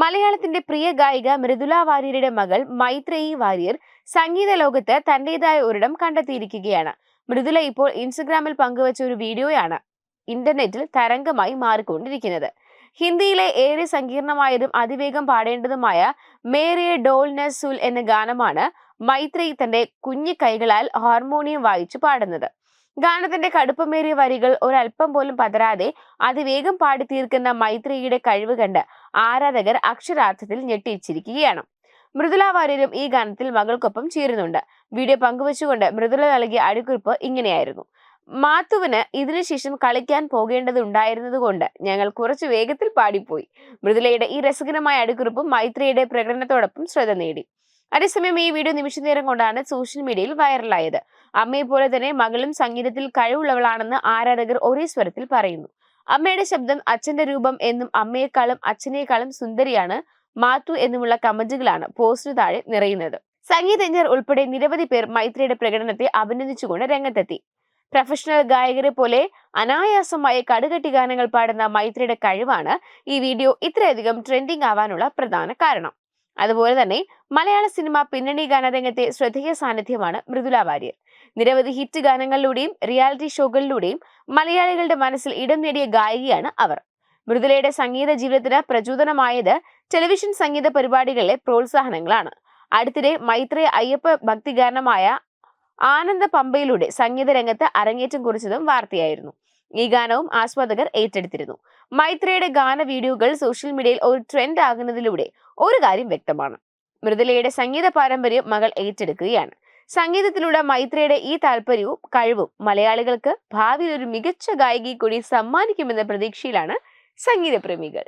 മലയാളത്തിന്റെ പ്രിയ ഗായിക മൃദുല വാര്യരുടെ മകൾ മൈത്രേയി വാര്യർ സംഗീത ലോകത്ത് തന്റേതായ ഒരിടം കണ്ടെത്തിയിരിക്കുകയാണ്. മൃദുല ഇപ്പോൾ ഇൻസ്റ്റഗ്രാമിൽ പങ്കുവച്ച ഒരു വീഡിയോയാണ് ഇന്റർനെറ്റിൽ തരംഗമായി മാറിക്കൊണ്ടിരിക്കുന്നത്. ഹിന്ദിയിലെ ഏറെ സങ്കീർണമായതും അതിവേഗം പാടേണ്ടതുമായ മേരെ ഡോൾന സുൽ എന്ന ഗാനമാണ് മൈത്രേയി തന്റെ കുഞ്ഞു കൈകളാൽ ഹാർമോണിയം വായിച്ചു പാടുന്നത്. ഗാനത്തിന്റെ കടുപ്പമേറിയ വരികൾ ഒരല്പം പോലും പതരാതെ അതിവേഗം പാടി തീർക്കുന്ന മൈത്രിയുടെ കഴിവ് കണ്ട് ആരാധകർ അക്ഷരാർത്ഥത്തിൽ ഞെട്ടിച്ചിരിക്കുകയാണ്. മൃദുല വാര്യരും ഈ ഗാനത്തിൽ മകൾക്കൊപ്പം ചേരുന്നുണ്ട്. വീഡിയോ പങ്കുവച്ചുകൊണ്ട് മൃദുല നൽകിയ അടിക്കുറിപ്പ് ഇങ്ങനെയായിരുന്നു. മാത്തുവിന് ഇതിനുശേഷം കളിക്കാൻ പോകേണ്ടതുണ്ടായിരുന്നതുകൊണ്ട് ഞങ്ങൾ കുറച്ച് വേഗത്തിൽ പാടിപ്പോയി. മൃദുലയുടെ ഈ രസകരമായ അടിക്കുറിപ്പും മൈത്രിയുടെ പ്രകടനത്തോടൊപ്പം ശ്രദ്ധ നേടി. അതേസമയം ഈ വീഡിയോ നിമിഷ നേരം കൊണ്ടാണ് സോഷ്യൽ മീഡിയയിൽ വൈറലായത്. അമ്മയെ പോലെ തന്നെ മകളും സംഗീതത്തിൽ കഴിവുള്ളവളാണെന്ന് ആരാധകർ ഒരേ സ്വരത്തിൽ പറയുന്നു. അമ്മയുടെ ശബ്ദം അച്ഛന്റെ രൂപം എന്നും അമ്മയെക്കാളും അച്ഛനേക്കാളും സുന്ദരിയാണ് മാത്തു എന്നുമുള്ള കമന്റുകളാണ് പോസ്റ്റിന് താഴെ നിറയുന്നത്. സംഗീതജ്ഞർ ഉൾപ്പെടെ നിരവധി പേർ മൈത്രിയുടെ പ്രകടനത്തെ അഭിനന്ദിച്ചുകൊണ്ട് രംഗത്തെത്തി. പ്രൊഫഷണൽ ഗായകരെ പോലെ അനായാസമായ കടുകട്ടി ഗാനങ്ങൾ പാടുന്ന മൈത്രിയുടെ കഴിവാണ് ഈ വീഡിയോ ഇത്രയധികം ട്രെൻഡിംഗ് ആവാനുള്ള പ്രധാന കാരണം. അതുപോലെ തന്നെ മലയാള സിനിമ പിന്നണി ഗാനരംഗത്തെ ശ്രദ്ധേയ സാന്നിധ്യമാണ് മൃദുല വാര്യർ. നിരവധി ഹിറ്റ് ഗാനങ്ങളിലൂടെയും റിയാലിറ്റി ഷോകളിലൂടെയും മലയാളികളുടെ മനസ്സിൽ ഇടം നേടിയ ഗായികയാണ് അവർ. മൃദുലയുടെ സംഗീത ജീവിതത്തിന് പ്രചോദനമായത് ടെലിവിഷൻ സംഗീത പരിപാടികളിലെ പ്രോത്സാഹനങ്ങളാണ്. അടുത്തിടെ മൈത്രി അയ്യപ്പ ഭക്തിഗാനമായ ആനന്ദ പമ്പയിലൂടെ സംഗീത രംഗത്ത് അരങ്ങേറ്റം കുറിച്ചതും വാർത്തയായിരുന്നു. ഈ ഗാനവും ആസ്വാദകർ ഏറ്റെടുത്തിരുന്നു. മൈത്രയുടെ ഗാന വീഡിയോകൾ സോഷ്യൽ മീഡിയയിൽ ഒരു ട്രെൻഡ് ആകുന്നതിലൂടെ ഒരു കാര്യം വ്യക്തമാണ്. മൃദുലയുടെ സംഗീത പാരമ്പര്യം മകൾ ഏറ്റെടുക്കുകയാണ്. സംഗീതത്തിലൂടെ മൈത്രയുടെ ഈ താല്പര്യവും കഴിവും മലയാളികൾക്ക് ഭാവിയിൽ ഒരു മികച്ച ഗായികയെ കൂടി സമ്മാനിക്കുമെന്ന പ്രതീക്ഷയിലാണ് സംഗീത പ്രേമികൾ.